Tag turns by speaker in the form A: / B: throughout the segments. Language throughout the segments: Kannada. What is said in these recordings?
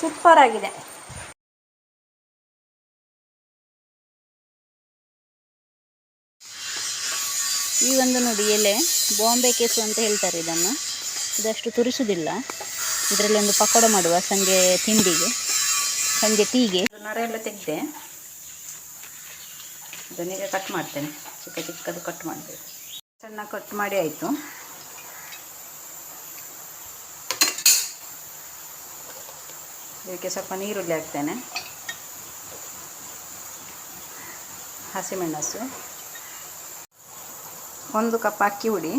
A: ಸೂಪರ್ ಆಗಿದೆ ಈ ಒಂದು ನೋಡಿ, ಎಲೆ ಬಾಂಬೆ ಕೇಸು ಅಂತ ಹೇಳ್ತಾರೆ ಇದನ್ನು. ಇದಷ್ಟು ತುರಿಸುವುದಿಲ್ಲ. ಇದರಲ್ಲಿ ಒಂದು ಪಕೋಡ ಮಾಡುವ ಸಂಜೆ ತಿಂಡಿಗೆ, ಸಂಜೆ ಟೀಗೆ. ನರ ಎಲ್ಲ ತೆಗೆದೆ. ಅದನ್ನೀಗ ಕಟ್ ಮಾಡ್ತೇನೆ. ಚಿಕ್ಕ ಚಿಕ್ಕದು ಕಟ್ ಮಾಡಬೇಕು. ಸಣ್ಣ ಕಟ್ ಮಾಡಿ ಆಯಿತು. ಇದಕ್ಕೆ ಸ್ವಲ್ಪ ನೀರುಳ್ಳಿ ಹಾಕ್ತೇನೆ. ಹಸಿಮೆಣಸು. ಒಂದು ಕಪ್ ಅಕ್ಕಿ ಹುಡಿ.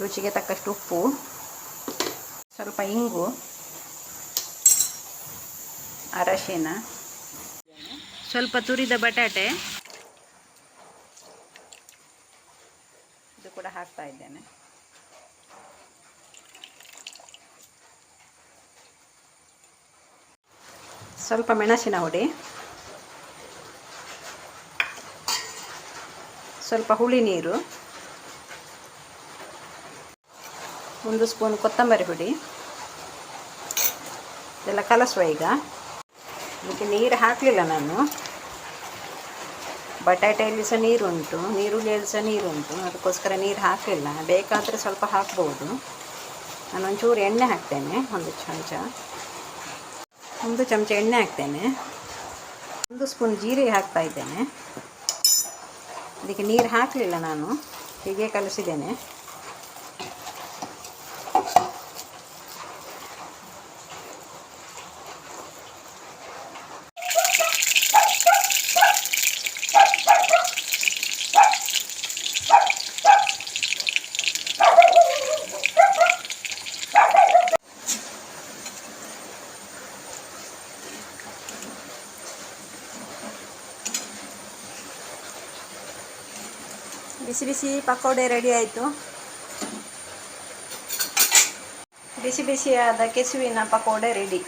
A: ರುಚಿಗೆ ತಕ್ಕಷ್ಟು ಉಪ್ಪು. ಸ್ವಲ್ಪ ಇಂಗು. ಅರಶಿನ. ಸ್ವಲ್ಪ ತುರಿದ ಬಟಾಟೆ. ಕೂಡ ಹಾಕ್ತಾ ಇದ್ದೇನೆ. ಸ್ವಲ್ಪ ಮೆಣಸಿನ ಹುಡಿ. ಸ್ವಲ್ಪ ಹುಳಿ ನೀರು. ಒಂದು ಸ್ಪೂನ್ ಕೊತ್ತಂಬರಿ ಹುಡಿ. ಇದೆಲ್ಲ ಕಲಸುವ ಈಗ. ಇದಕ್ಕೆ ನೀರು ಹಾಕಲಿಲ್ಲ ನಾನು. ಬಟಾಟೆಯಲ್ಲಿ ಸಹ ನೀರು ಉಂಟು ನೀರುಳ್ಳಿಯಲ್ಲಿ ಸಹ ನೀರುಂಟು. ಅದಕ್ಕೋಸ್ಕರ ನೀರು ಹಾಕಲಿಲ್ಲ ಬೇಕಾದರೆ ಸ್ವಲ್ಪ ಹಾಕ್ಬೋದು. ನಾನು ಒಂಚೂರು ಎಣ್ಣೆ ಹಾಕ್ತೇನೆ. ಒಂದು ಚಮಚ. ಒಂದು ಚಮಚ ಎಣ್ಣೆ ಹಾಕ್ತೇನೆ. ಒಂದು ಸ್ಪೂನ್ ಜೀರಿಗೆ ಹಾಕ್ತಾ ಇದ್ದೇನೆ. ಅದಕ್ಕೆ ನೀರು ಹಾಕಲಿಲ್ಲ ನಾನು. ಹೀಗೆ ಕಲಿಸಿದ್ದೇನೆ. ಬಿಸಿ ಬಿಸಿ ಪಕೋಡೆ ರೆಡಿ ಆಯಿತು. ಬಿಸಿ ಬಿಸಿಯಾದ ಕೆಸುವಿನ ಪಕೋಡೆ ರೆಡಿ